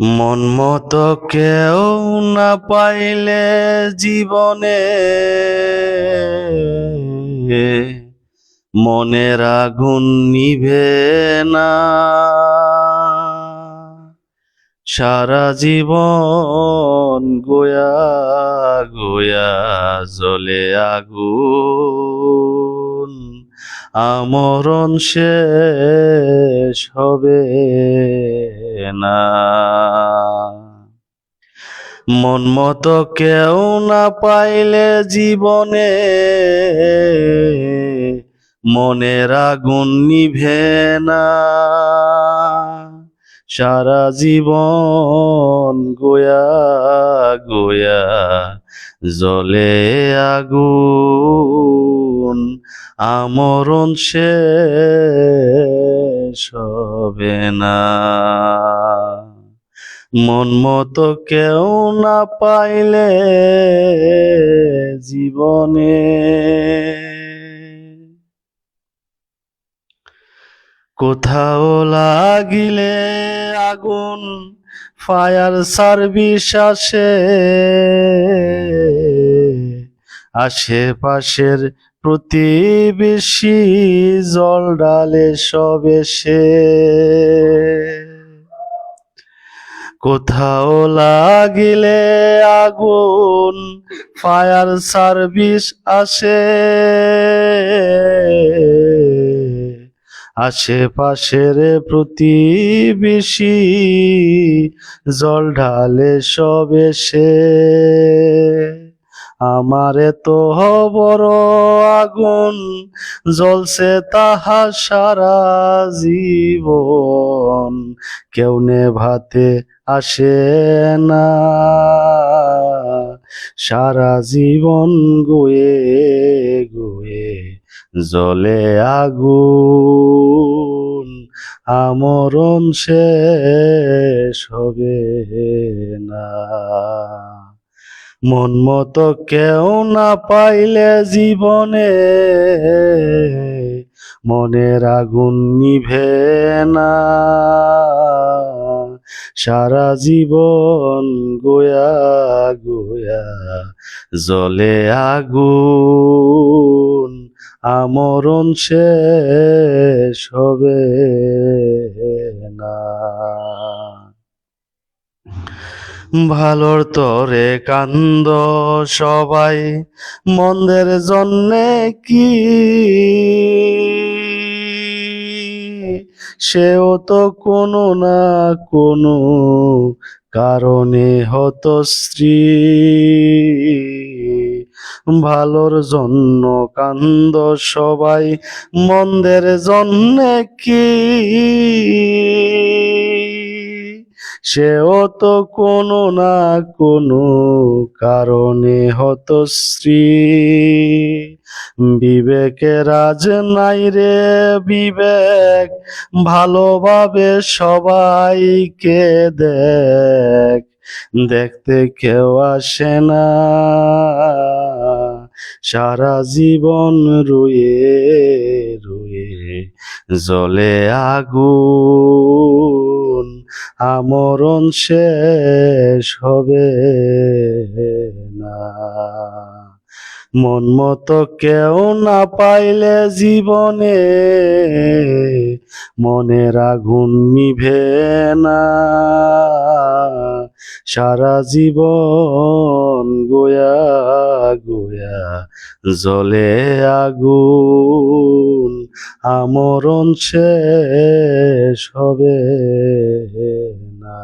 মন মতো কেউ না পাইলে জীবনে। মনের আগুন নিভে না। সারা জীবন গোয়া গোয়া জলে আগুন। আমরণ শেষ হবে। না। মন মতো কেউ না পাইলে জীবনে মনের আগুন নিভে না। সারা জীবন গোয়া গোয়া জলে আগুন, আমরণ হবে না। মন মতো কেউ না পাইলে জীবনে। কোথাও লাগিলে আগুন, ফায়ার সার্ভিস আসে আশেপাশের প্রতিবেশী জল ডালে সবে কোথাও লাগিলে আগুন ফায়ার সার্ভিস আসে। আশেপাশের প্রতিবেশী জল ঢালে সব এসে। আমার তো বড় আগুন জ্বলছে তাহা সারা জীবন। কেউ নেভাতে আসে না। সারা জীবন গুয়ে গুয়ে জলে আগুন। আমরণ শেষ হবে না। মন মতো কেউ না পাইলে জীবনে মনের আগুন নিভে না। সারা জীবন গোয়া গোয়া জলে আগুন, আমরণ শেষ হবে না। ভালোর তরে কান্দ সবাই, মন্দের জন্যে কি? সেও তো কোনো না কোনো কারণে হত স্ত্রী ভালোর জন্য কান্দ সবাই, মন্দের জন্যে কি? সেও তো কোনো না কোনো কারণে হত স্ত্রী বিবেকে রাজ নাই রে বিবেক, ভালোভাবে সবাইকে দেখ। দেখতে কেউ আসে না, সারা জীবন রুয়ে রুয়ে জলে আগুন। আমরণ শেষ হবে না। মন মতো কেউ না পাইলে জীবনে মনের আগুন নিভে না। সারা জীবন গোয়া গোয়া জলে আগুন আমরণ শেষ হবে না।